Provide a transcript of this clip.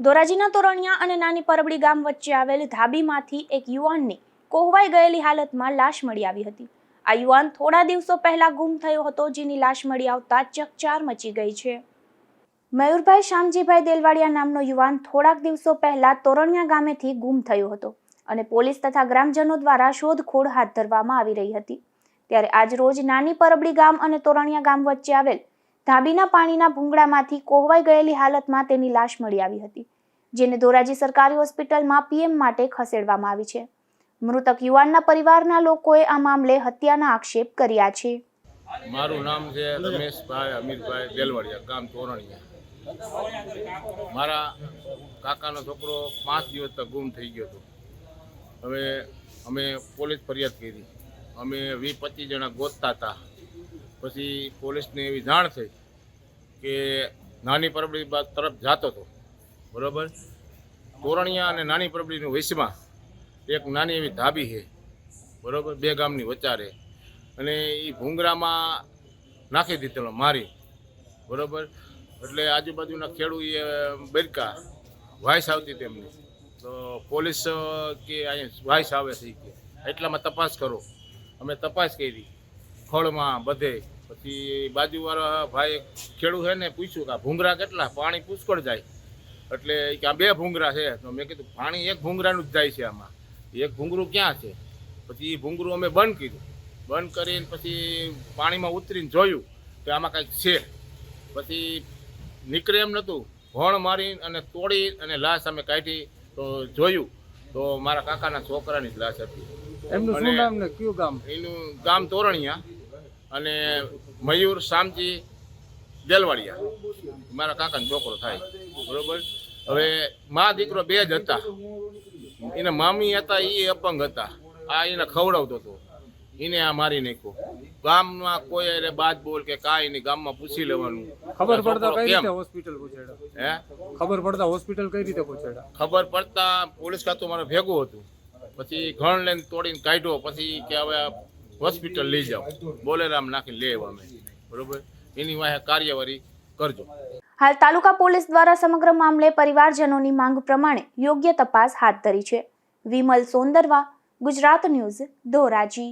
ધોરાજીના તોરણિયા અને નાની પરબડી ગામ વચ્ચે આવેલ ધાબીમાંથી એક યુવાનની કોહવાઈ ગયેલી હાલતમાં લાશ મળી આવી હતી. આ યુવાન થોડા દિવસો પહેલા ગુમ થયો હતો, જેની લાશ મળી આવતા ચકચાર મચી ગઈ છે. મયુરભાઈ શામજીભાઈ દેલવાડિયા નામનો યુવાન થોડાક દિવસો પહેલા તોરણિયા ગામેથી ગુમ થયો હતો અને પોલીસ તથા ગ્રામજનો દ્વારા શોધખોળ હાથ ધરવામાં આવી રહી હતી. ત્યારે આજ રોજ નાની પરબડી ગામ અને તોરણિયા ગામ વચ્ચે આવેલ ધાબીના પાણીના ભૂંગળામાંથી કોહવાઈ ગયેલી હાલતમાં તેની લાશ મળી આવી હતી, જેને ધોરાજી સરકારી હોસ્પિટલમાં પીએમ માટે ખસેડવામાં આવી છે. મૃતક યુવાનના પરિવારના લોકોએ આ મામલે હત્યાના આક્ષેપ કર્યા છે. મારું નામ છે રમેશભાઈ અમીરભાઈ દેલવાડિયા, ગામ તોરણિયા મારા કાકાનો છોકરો પાંચ દિવસ તક ગુમ થઈ ગયો હતો. હવે અમે પોલીસ ફરિયાદ કરી. અમે વીસ પચીસ જણા ગોતતા હતા. પછી પોલીસને એવી જાણ થઈ કે નાની પરબડી બાદ તરફ જતો હતો. બરાબર? તોરણિયા અને નાની પરબડીની વૈશમાં એક નાની એવી ધાબી છે. બરાબર? બે ગામની વચારે અને એ ભૂંગરામાં નાખી દીધેલો, મારી. બરાબર? એટલે આજુબાજુના ખેડૂએ બરકા, વાઇસ આવતી તેમની. તો પોલીસ કે અહીંયા વાઇસ આવે છે કે, એટલામાં તપાસ કરો. અમે તપાસ કરી. ખળમાં બધે. પછી બાજુવાળા ભાઈ ખેડૂત છે ને પૂછ્યું કે આ ભૂંગરા કેટલા? પાણી પુષ્કળ જાય. એટલે કે આ બે ભૂંગરા છે. તો મેં કીધું પાણી એક ભૂંગરાનું જ જાય છે આમાં. એક ભૂંગરું ક્યાં છે? પછી એ ભૂંગરું અમે બંધ કીધું બંધ કરીને પછી પાણીમાં ઉતરીને જોયું કે આમાં કંઈક છે. પછી નીકળે એમ નહોતું. ભણ મારી અને તોડી અને લાશ અમે કાઢી તો જોયું. તો મારા કાકાના છોકરાની જ લાશ હતી. એમનું શું નામ ને કયું ગામ? એનું ગામ તોરણિયા. અને મયુર શામજી દેલવાડિયા. મારા કાકાનો છોકરો થાય. બરોબર? હવે મા દીકરો બે જ હતા. એના મામી હતા એ અપંગ હતા. આ એને ખવડાવતો હતો. એને આ મારી નાખ્યો. ગામમાં કોઈ અરે બાદ બોલ કે કાંઈ નહીં ગામમાં પૂછી લેવાનું. ખબર પડતા કઈ રીતે હોસ્પિટલ પહોંચાડ્યા? હે? ખબર પડતા હોસ્પિટલ કઈ રીતે પહોંચાડ્યા? ખબર પડતા પોલીસ ખાતું મારે ભેગું હતું. પછી ઘણ લઈને તોડીને કાઢ્યો. પછી કે હવે હોસ્પિટલ લઈ જાઓ. બોલેરામ નાખીને લે અમે. બરોબર? એની વાહે કાર્યવાહી કરજો. હાલ તાલુકા પોલીસ દ્વારા સમગ્ર મામલે પરિવારજનોની માંગ પ્રમાણે યોગ્ય તપાસ હાથ ધરી છે. વિમલ સોંદરવા, ગુજરાત ન્યૂઝ, ધોરાજી.